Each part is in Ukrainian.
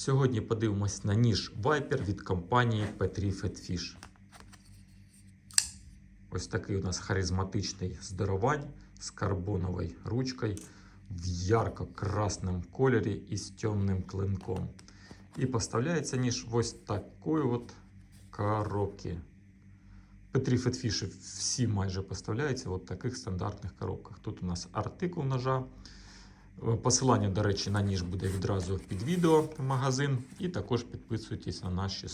Сьогодні подивимось на ніж Viper від компанії Petri Fatfish. Ось такий у нас харизматичний здоровань з карбоновою ручкою в ярко-красному кольорі і з темним клинком. І поставляється ніж ось такої от коробки. Петрі Фетфіші всі майже поставляються в таких стандартних коробках. Тут у нас артикул ножа. Посилання, до речі, на ніж буде відразу під відео в магазин. І також підписуйтесь на наші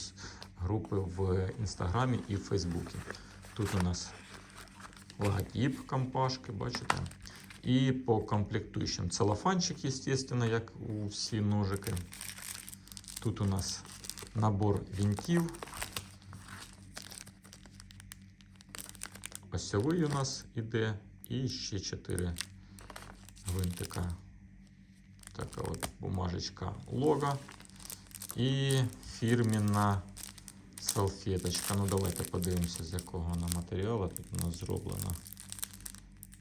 групи в інстаграмі і в Фейсбуці. Тут у нас логотип компашки, бачите? І по комплектуючим целофанчик, звісно, як у всі ножики. Тут у нас набор винтів. Осьовий у нас іде і ще 4 гвинтика. Така от бумажечка лого і фірміна салфеточка. Ну давайте подивимося, з якого вона матеріалу тут у нас зроблена.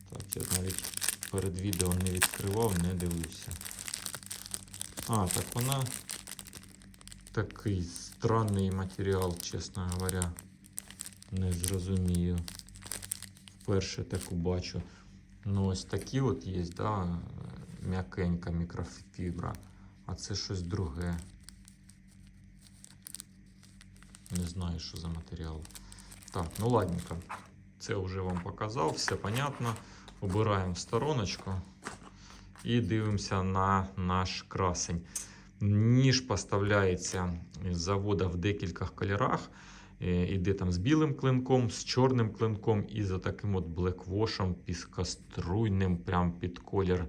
Так, я навіть перед відео не відкривав, не дивився. А, так вона такий странний матеріал, чесно говоря. Не зрозумію. Вперше таку бачу. Ну, ось такі от є, да, м'якенька мікрофібра. А це щось друге. Не знаю, що за матеріал. Так, ну ладненько. Це вже вам показав, все понятно. Убираємо в стороночку і дивимося на наш красень. Ніж поставляється з завода в декількох кольорах. Е, Іде там з білим клинком, з чорним клинком і за таким от блеквошем піскоструйним, прям під колір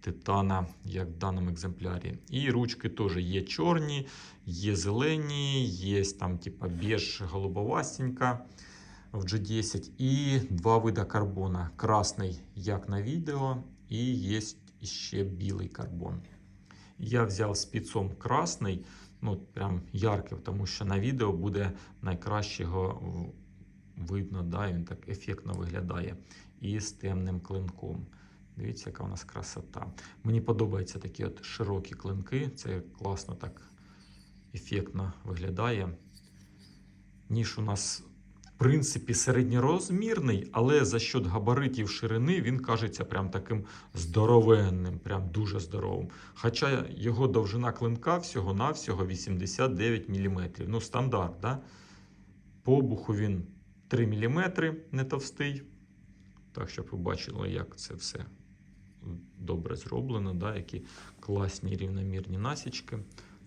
титана, як в даному екземплярі. І ручки теж є чорні, є зелені, є там типа біж голубовастенька в G10 і два вида карбона. Красний, як на відео, і є ще білий карбон. Я взяв спецом красний, ну прям яркий, тому що на відео буде найкращого видно, да, він так ефектно виглядає. І з темним клинком. Дивіться, яка у нас красота. Мені подобаються такі от широкі клинки. Це класно так ефектно виглядає. Ніж у нас, в принципі, середньорозмірний, але за счет габаритів ширини він кажеться прям таким здоровенним, прям дуже здоровим. Хоча його довжина клинка всього-навсього 89 мм. Ну, стандарт, да? По обуху він 3 мм, не товстий. Так, щоб ви бачили, як це все добре зроблено, да? які класні рівномірні насічки.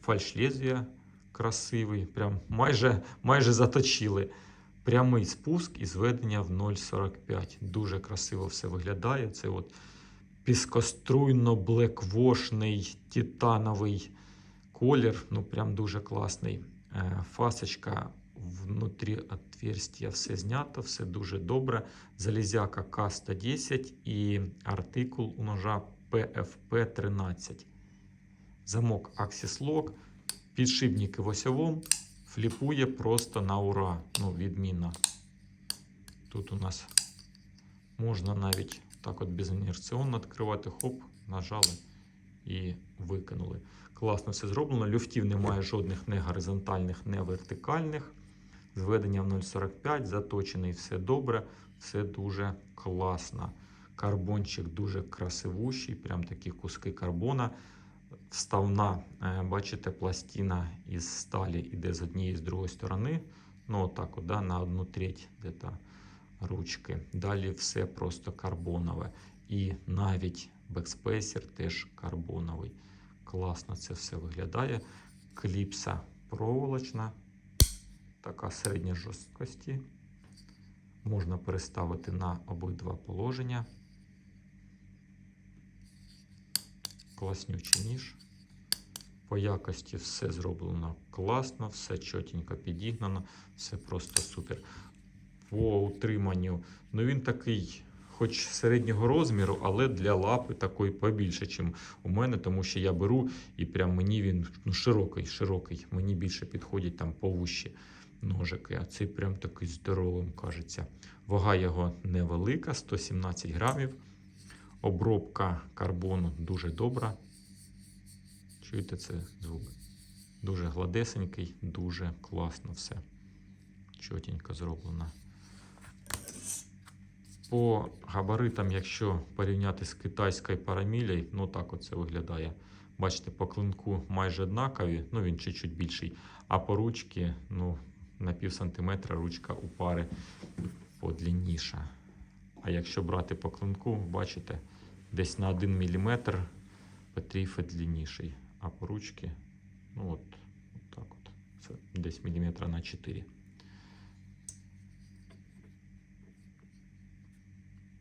Фальш лезвія красивий, прям майже, майже заточили. Прямий спуск і зведення в 0,45. Дуже красиво все виглядає. Це от піскоструйно-блеквошний титановий колір. Ну, прям дуже класний. Е, Фасочка внутрі отверстия все знято, все дуже добре. Залізяка К110 і артикул у ножа PFP13. Замок Axis Lock, підшипники в осьовому, фліпує просто на ура. Ну, відмінно. Тут у нас можна навіть так от безінерціонно відкривати, хоп, нажали і викинули. Класно все зроблено. Люфтів немає жодних не горизонтальних, не вертикальних. Зведення в 0,45, заточений все добре, все дуже класно. Карбончик дуже красивущий, прям такі куски карбона. Вставна, е, бачите, пластина із сталі іде з однієї з другої сторони. Ну, отак, от, да, на одну треть де-то ручки. Далі все просто карбонове. І навіть бекспейсер теж карбоновий. Класно це все виглядає. Кліпса проволочна, така середня жорсткості. Можна переставити на обидва положення. Класнючий ніж. По якості все зроблено класно, все чотенько підігнано, все просто супер. По утриманню, ну він такий, хоч середнього розміру, але для лапи такий побільше, ніж у мене, тому що я беру і прям мені він ну, широкий, широкий. Мені більше підходять там повущі ножики. А цей прям такий здоровим кажеться. Вага його невелика, 117 грамів. Обробка карбону дуже добра. Чуєте це звук? Дуже гладесенький, дуже класно все. Чотенько зроблено. По габаритам, якщо порівняти з китайською парамілею, ну так оце виглядає. Бачите, по клинку майже однакові, ну він чуть-чуть більший, а по ручці, ну, на пів сантиметра ручка у пари подлінніша. А якщо брати по клинку, бачите, десь на 1 мм Петріфе длинніший, а по ручці, ну от, от так от, це десь міліметра на 4.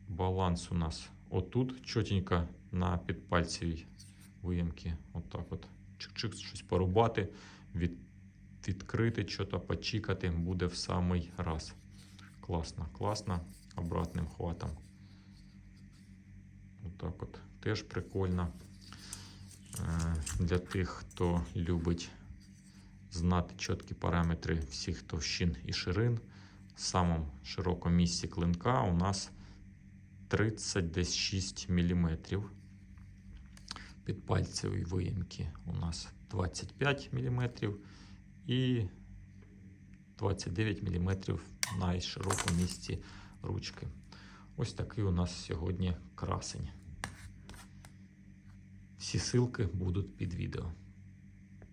Баланс у нас отут чотенько на підпальцевій виємки. Отак от. Чик-чик, щось порубати, від, відкрити, щось почікати буде в самий раз. Класно, класно. Обратним хватом. Отак от. Теж прикольно. Е, Для тих, хто любить знати чіткі параметри всіх товщин і ширин. В самому широкому місці клинка у нас 30 десь 6 мм. Підпальцеві виїмки у нас 25 мм і 29 мм найширокому місці ручки. Ось такий у нас сьогодні красень. Всі ссылки будуть під відео.